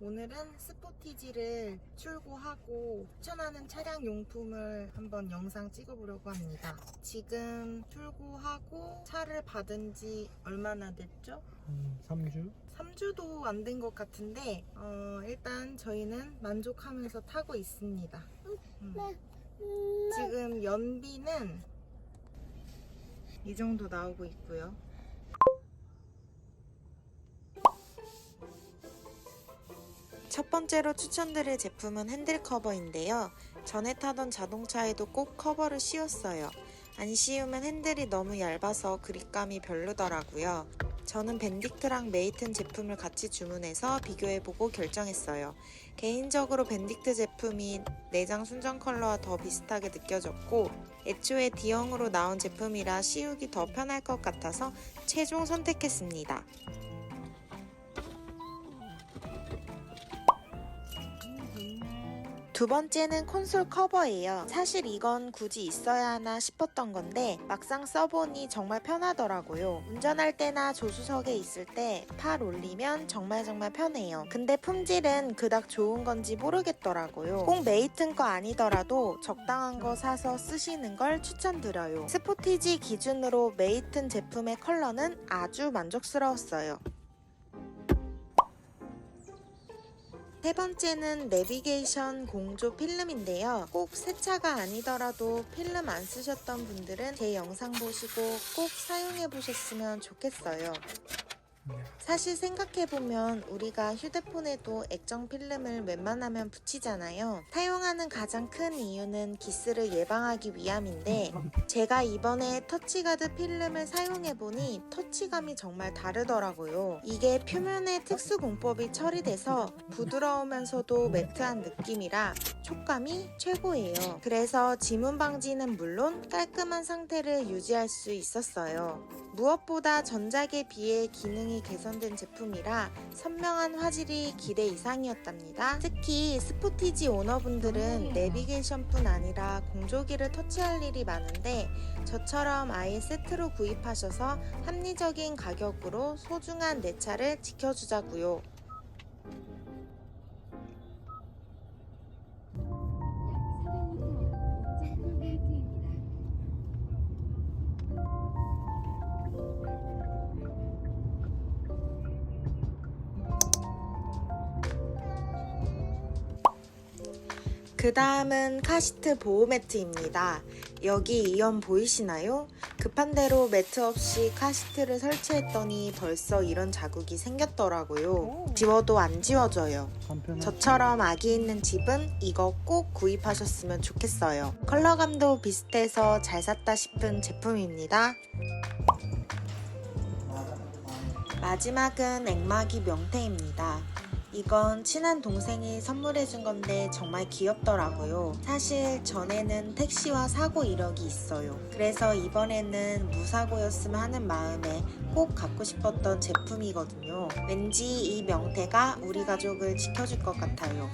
오늘은 스포티지를 출고하고 추천하는 차량 용품을 한번 영상 찍어보려고 합니다. 지금 출고하고 차를 받은 지 얼마나 됐죠? 한 3주? 3주도 안 된 것 같은데 어, 일단 저희는 만족하면서 타고 있습니다. 음. 지금 연비는 이 정도 나오고 있고요. 첫 번째로 추천드릴 제품은 핸들 커버인데요. 전에 타던 자동차에도 꼭 커버를 씌웠어요. 안 씌우면 핸들이 너무 얇아서 그립감이 별로더라고요. 저는 밴딕트랑 메이튼 제품을 같이 주문해서 비교해보고 결정했어요. 개인적으로 밴딕트 제품이 내장 순정 컬러와 더 비슷하게 느껴졌고 애초에 D형으로 나온 제품이라 씌우기 더 편할 것 같아서 최종 선택했습니다. 두 번째는 콘솔 커버예요. 사실 이건 굳이 있어야 하나 싶었던 건데 막상 써보니 정말 편하더라고요. 운전할 때나 조수석에 있을 때 팔 올리면 정말 정말 편해요. 근데 품질은 그닥 좋은 건지 모르겠더라고요. 꼭 메이튼 거 아니더라도 적당한 거 사서 쓰시는 걸 추천드려요. 스포티지 기준으로 메이튼 제품의 컬러는 아주 만족스러웠어요. 세 번째는 내비게이션 공조 필름인데요. 꼭 새 차가 아니더라도 필름 안 쓰셨던 분들은 제 영상 보시고 꼭 사용해 보셨으면 좋겠어요. 사실 생각해보면 우리가 휴대폰에도 액정 필름을 웬만하면 붙이잖아요. 사용하는 가장 큰 이유는 기스를 예방하기 위함인데 제가 이번에 터치가드 필름을 사용해보니 터치감이 정말 다르더라고요. 이게 표면에 특수 공법이 처리돼서 부드러우면서도 매트한 느낌이라 촉감이 최고예요. 그래서 지문 방지는 물론 깔끔한 상태를 유지할 수 있었어요. 무엇보다 전작에 비해 기능이 개선된 제품이라 선명한 화질이 기대 이상이었답니다. 특히 스포티지 오너분들은 내비게이션뿐 아니라 공조기를 터치할 일이 많은데 저처럼 아예 세트로 구입하셔서 합리적인 가격으로 소중한 내 차를 지켜주자고요. 그 다음은 카시트 보호 매트입니다. 여기 이연 보이시나요? 급한 대로 매트 없이 카시트를 설치했더니 벌써 이런 자국이 생겼더라고요. 지워도 안 지워져요. 저처럼 아기 있는 집은 이거 꼭 구입하셨으면 좋겠어요. 컬러감도 비슷해서 잘 샀다 싶은 제품입니다. 마지막은 액마기 명태입니다. 이건 친한 동생이 선물해준 건데 정말 귀엽더라고요. 사실 전에는 택시와 사고 이력이 있어요. 그래서 이번에는 무사고였으면 하는 마음에 꼭 갖고 싶었던 제품이거든요. 왠지 이 명태가 우리 가족을 지켜줄 것 같아요.